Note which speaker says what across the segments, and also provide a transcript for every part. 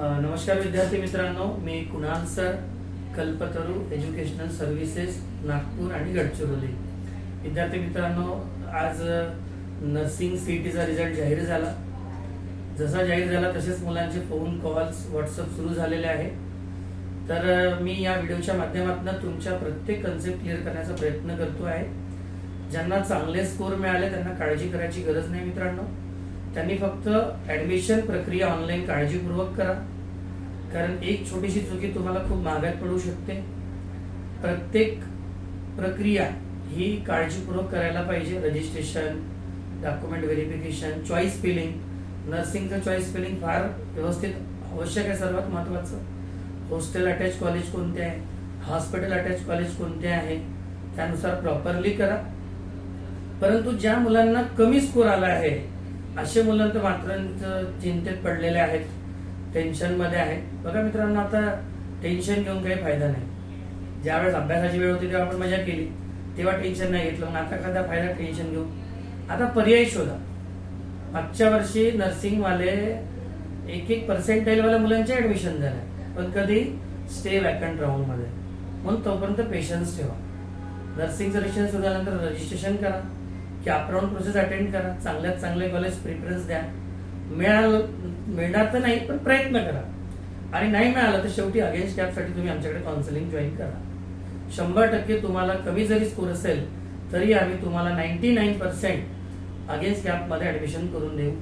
Speaker 1: नमस्कार विद्यार्थी मित्रांनो मी Kunal sir Kalpataru educational services Nagpur आणि गडचिरोली. विद्यार्थी मित्रांनो आज नर्सिंग सी टीचा रिझल्ट जाहीर झाला. जसा जाहीर झाला तसेच मुलांचे फोन कॉल्स व्हॉट्सअप सुरू झालेले आहे. तर मी या व्हिडिओच्या माध्यमातून तुमच्या प्रत्येक कन्सेप्ट क्लिअर करण्याचा प्रयत्न करतो आहे. ज्यांना चांगले स्कोर मिळाले त्यांना काळजी करायची गरज नाही मित्रांनो. त्यांनी फक्त ॲडमिशन प्रक्रिया ऑनलाईन काळजीपूर्वक करा. कारण एक छोटीशी चुकी तुम्हाला खूप महागात पडू शकते. प्रत्येक प्रक्रिया ही काळजीपूर्वक करायला पाहिजे. Registration document verification choice filling नर्सिंगचं चॉईस फिलिंग फार व्यवस्थित आवश्यक आहे सर्वात महत्त्वाचं हॉस्टेल अटॅच कॉलेज कोणते आहे? हॉस्पिटल अटॅच कॉलेज कोणते आहे? त्यानुसार प्रॉपरली करा. परंतु ज्या मुलांना कमी स्कोर आला आहे असे मुलं तर मात्र चिंतेत पडलेले आहेत. टेन्शनमध्ये आहेत बघा मित्रांनो आता टेन्शन घेऊन काही फायदा नाही. ज्यावेळेस अभ्यासाची वेळ होती तेव्हा आपण मजा केली. तेव्हा टेन्शन नाही घेतलं. मग आता एखादा फायदा टेन्शन घेऊ आता पर्याय शोधा. मागच्या वर्षी नर्सिंगवाले एक एक पर्सेंटाईलवाल्या मुलांचे ॲडमिशन झालं. पण कधी? स्टे वॅकंट राऊंडमध्ये म्हणून तोपर्यंत पेशन्स ठेवा. नर्सिंग सिलेक्शन सुरू झाल्यानंतर रजिस्ट्रेशन करा. कॅपराऊंड प्रोसेस अटेंड करा चांगल्यात चांगले कॉलेज प्रिफरन्स द्या. मिळालं मिळणार तर नाही पण प्रयत्न करा. आणि नाही मिळालं तर शेवटी अगेन्स्ट कॅपसाठी तुम्ही आमच्याकडे काउन्सिलिंग जॉईन करा. शंभर टक्के तुम्हाला कमी जरी स्कोर असेल तरी आम्ही तुम्हाला नाईन्टी नाईन पर्सेंट अगेन्स्ट कॅपमध्ये ऍडमिशन करून देऊ.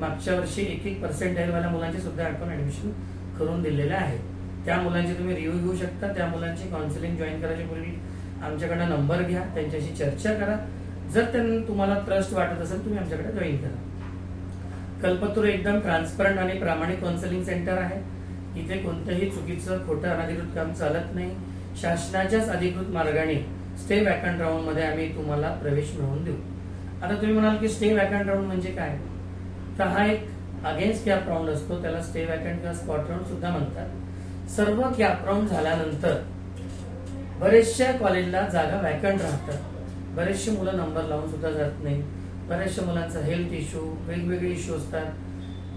Speaker 1: मागच्या वर्षी एक एक पर्सेंटाईलवाल्या मुलांचे सुद्धा आपण ऍडमिशन करून दिलेले आहे त्या मुलांचे तुम्ही रिव्ह्यू घेऊ शकता. त्या मुलांची काउन्सिलिंग जॉईन करायच्या पूर्वी आमच्याकडनं नंबर घ्या त्यांच्याशी चर्चा करा. जर त्यांना तुम्हाला ट्रस्ट वाटत असेल तुम्ही आमच्याकडे जॉईन करा. कल्पतरू एकदम ट्रान्सपरंट आणि प्रामाणिक काउन्सिलिंग सेंटर आहे. इथे कोणतंही चुकीचं खोटं अनधिकृत काम चालत नाही. शासनाच्याच अधिकृत मार्गाने स्टे वॅकंट राऊंडमध्ये आम्ही तुम्हाला प्रवेश मिळवून देऊ. आता तुम्ही म्हणाल की स्टे वॅकंट राऊंड म्हणजे काय? तर हा एक अगेन्स्ट कॅप राऊंड असतो. त्याला स्टे वॅकंट किंवा स्पॉट राऊंड सुद्धा म्हणतात. सर्व कॅप राऊंड झाल्यानंतर बरेचशा कॉलेजला जागा वॅकंट राहतात. बरेचसे मुलं नंबर लावून सुद्धा जात नाही बऱ्याचशा मुलांचा हेल्थ इश्यू वेगवेगळे इश्यू असतात.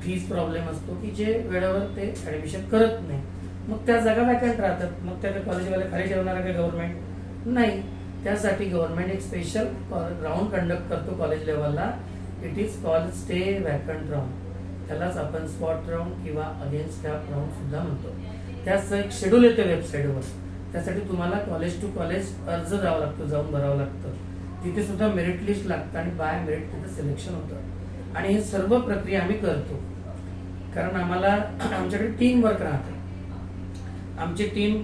Speaker 1: फीज प्रॉब्लेम असतो की जे वेळेवर ते ऍडमिशन करत नाही. मग त्या जागा वॅकंट राहतात. मग त्या कॉलेजवाले खाली ठेवणार आहे का गव्हर्नमेंट नाही. त्यासाठी गव्हर्नमेंट एक स्पेशल राऊंड कंडक्ट करतो कॉलेज लेवलला it is call stay vacant round त्यालाच आपण स्पॉट राऊंड किंवा अगेन्स्ट कॅप राऊंड सुद्धा म्हणतो. त्याचं एक शेड्यूल येते वेबसाईटवर त्यासाठी तुम्हाला कॉलेज टू कॉलेज अर्ज द्यावा लागतो जाऊन भरावं लागतं. तिथे सुद्धा मेरिट लिस्ट लागतं आणि बाय मेरिट तिथे सिलेक्शन होतं. आणि हे सर्व प्रक्रिया आम्ही करतो. कारण आम्हाला आमच्याकडे टीम वर्क राहते. आमची टीम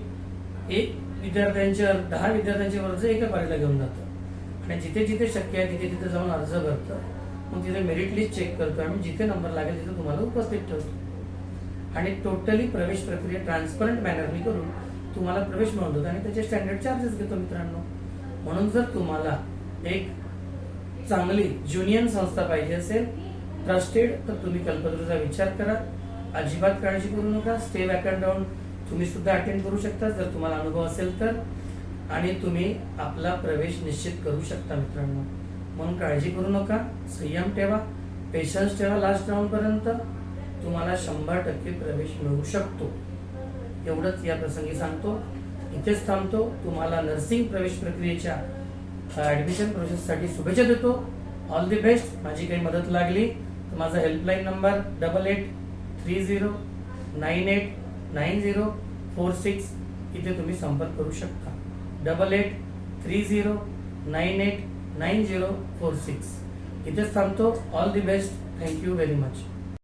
Speaker 1: एक विद्यार्थ्यांचे दहा विद्यार्थ्यांचे अर्ज एका कॉलेजला घेऊन जातं. आणि जिथे जिथे शक्य आहे तिथे तिथे जाऊन अर्ज भरतं. मग तिथे मेरिट लिस्ट चेक करतो. आणि जिथे नंबर लागेल तिथे तुम्हाला उपस्थित ठेवतो. आणि टोटली प्रवेश प्रक्रिया ट्रान्सपरंट मॅनरनी करून तुम्हाला प्रवेश मिळवून देतो आणि त्याचे स्टँडर्ड चार्जेस घेतो मित्रांनो. म्हणून जर तुम्हाला एक चांगली ज्युनियन संस्था पाहिजे असेल ट्रस्टेड तर तुम्ही कल्पतरूचा विचार करा. अजिबात काळजी करू नका. स्टे वॅकंट राऊंड तुम्ही सुद्धा अटेंड करू शकता जर तुम्हाला अनुभव असेल तर. आणि तुम्ही आपला प्रवेश निश्चित करू शकता मित्रांनो. म्हणून काळजी करू नका. संयम ठेवा. पेशन्स ठेवा लास्ट राऊंड पर्यंत. तुम्हाला शंभर टक्के प्रवेश मिळू शकतो. एवढंच या प्रसंगी सांगतो. इथेच थांबतो. तुम्हाला नर्सिंग प्रवेश प्रक्रियेच्या ॲडमिशन प्रोसेससाठी शुभेच्छा देतो. ऑल दी बेस्ट माझी काही मदत लागली. तर माझा helpline number double eight three zero nine eight nine zero four six इथे तुम्ही संपर्क करू शकता. Double eight three zero nine eight nine zero four six इथेच थांबतो. All the best thank you very much